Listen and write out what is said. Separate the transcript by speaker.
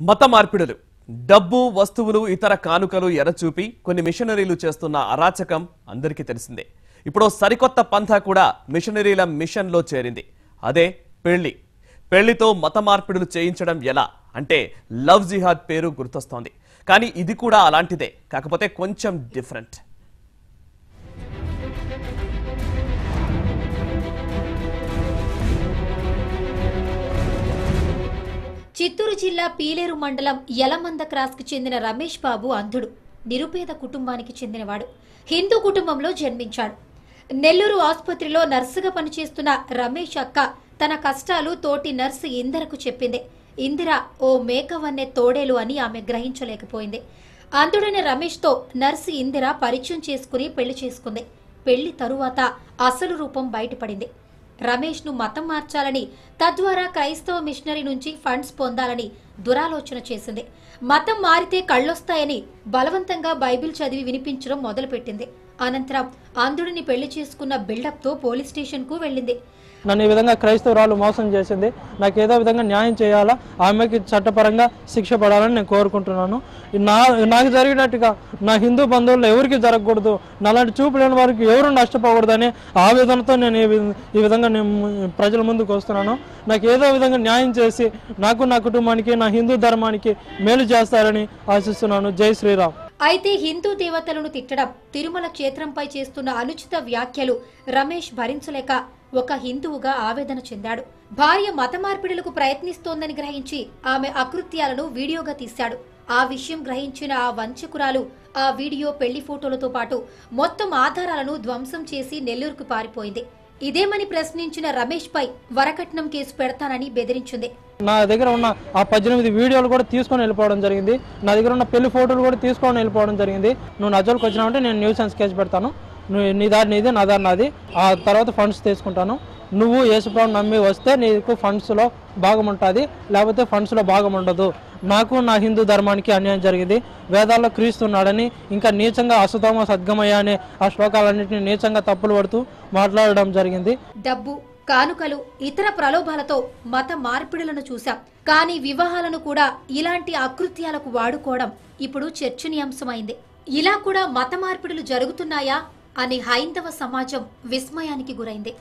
Speaker 1: మత మార్పిడులు డబ్బు వస్తువులు ఇతర కానుకలు ఎరచూపి కొన్ని మిషనరీలు చేస్తున్న అరాచకం అందరికీ తెలిసిందే. ఇప్పుడు సరికొత్త పంథా కూడా మిషనరీల మిషన్లో చేరింది. అదే పెళ్ళి. పెళ్ళితో మత మార్పిడులు చేయించడం ఎలా? అంటే లవ్ జిహాద్ పేరు గుర్తొస్తోంది. కానీ ఇది కూడా అలాంటిదే కాకపోతే కొంచెం డిఫరెంట్.
Speaker 2: చిత్తూరు జిల్లా పీలేరు మండలం యలమంద క్రాస్కు చెందిన రమేష్ బాబు అంధుడు. నిరుపేద కుటుంబానికి చెందినవాడు. హిందూ కుటుంబంలో జన్మించాడు. నెల్లూరు ఆసుపత్రిలో నర్సుగా పనిచేస్తున్న రమేష్ అక్క తన కష్టాలు తోటి నర్సు ఇందిరకు చెప్పింది. ఇందిర ఓ మేకవన్నె తోడేలు అని ఆమె గ్రహించలేకపోయింది. అంధుడైన రమేష్తో నర్సు ఇందిర పరిచయం చేసుకుని పెళ్ళి చేసుకుంది. పెళ్ళి తరువాత అసలు రూపం బయటపడింది. రమేష్ను మతం మార్చాలని తద్వారా క్రైస్తవ మిషనరీ నుంచి ఫండ్స్ పొందాలని దురాలోచన చేసింది. మతం మారితే కళ్ళొస్తాయని బలవంతంగా బైబిల్ చదివి వినిపించడం మొదలుపెట్టింది. అనంతరం అంధుడిని పెళ్ళి చేసుకున్న బిల్డప్తో పోలీస్ స్టేషన్కు వెళ్ళింది.
Speaker 3: నన్ను ఈ విధంగా క్రైస్తవురాలు మోసం చేసింది. నాకు ఏదో విధంగా న్యాయం చేయాలా? ఆమెకి చట్టపరంగా శిక్ష పడాలని నేను కోరుకుంటున్నాను. నా నాకు జరిగినట్టుగా నా హిందూ బంధువుల్లో ఎవరికి జరగకూడదు. నాలాంటి చూపు లేని వారికి ఎవరు నష్టపోకూడదని ఆవేదనతో నేను ఈ ఈ విధంగా నేను ప్రజల ముందుకు వస్తున్నాను. నాకు ఏదో విధంగా న్యాయం చేసి నాకు నా కుటుంబానికి నా హిందూ ధర్మానికి మేలు చేస్తారని ఆశిస్తున్నాను. జై శ్రీరామ్.
Speaker 2: అయితే హిందూ దేవతలను తిట్టడం తిరుమల క్షేత్రంపై చేస్తున్న అనుచిత వ్యాఖ్యలు రమేష్ భరించలేక ఒక హిందువుగా ఆవేదన చెందాడు. భార్య మత మార్పిడులకు ప్రయత్నిస్తోందని గ్రహించి ఆమె అకృత్యాలను వీడియోగా తీశాడు. ఆ విషయం గ్రహించిన ఆ వంచకురాలు ఆ వీడియో పెళ్ళి ఫోటోలతో పాటు మొత్తం ఆధారాలను ధ్వంసం చేసి నెల్లూరుకు పారిపోయింది. ఇదేమని ప్రశ్నించిన రమేష్పై వరకట్నం కేసు పెడతానని బెదిరించింది.
Speaker 3: నా దగ్గర ఉన్న ఆ పద్దెనిమిది వీడియోలు కూడా తీసుకొని వెళ్ళిపోవడం జరిగింది. నా దగ్గర ఉన్న పెళ్ళి ఫోటోలు కూడా తీసుకొని వెళ్ళిపోవడం జరిగింది. నువ్వు నజోల్కి వచ్చినావంటే నేను న్యూసెన్స్ కేసు పెడతాను. నువ్వు నీ దారి నీది నా దారి నాది. ఆ తర్వాత ఫండ్స్ తీసుకుంటాను. నువ్వు యేసుప్రభు నమ్మి వస్తే నీకు ఫండ్స్లో భాగం ఉంటుంది. లేకపోతే ఫండ్స్లో భాగం ఉండదు. నాకు నా హిందూ ధర్మానికి అన్యాయం జరిగింది. వేదాల్లో క్రీస్తున్నాడని ఇంకా నీచంగా అసుతమ సద్గమయ్య అనే ఆ శ్లోకాలన్నింటినీ నీచంగా తప్పులు పడుతూ మాట్లాడడం జరిగింది.
Speaker 2: డబ్బు. కానుకలు ఇతర ప్రలోభాలతో మత మార్పిడులను చూశాం. కానీ వివాహాలను కూడా ఇలాంటి అకృత్యాలకు వాడుకోవడం ఇప్పుడు చర్చనీయాంశమైంది. ఇలా కూడా మత మార్పిడులు జరుగుతున్నాయా అని హైందవ సమాజం విస్మయానికి గురైంది.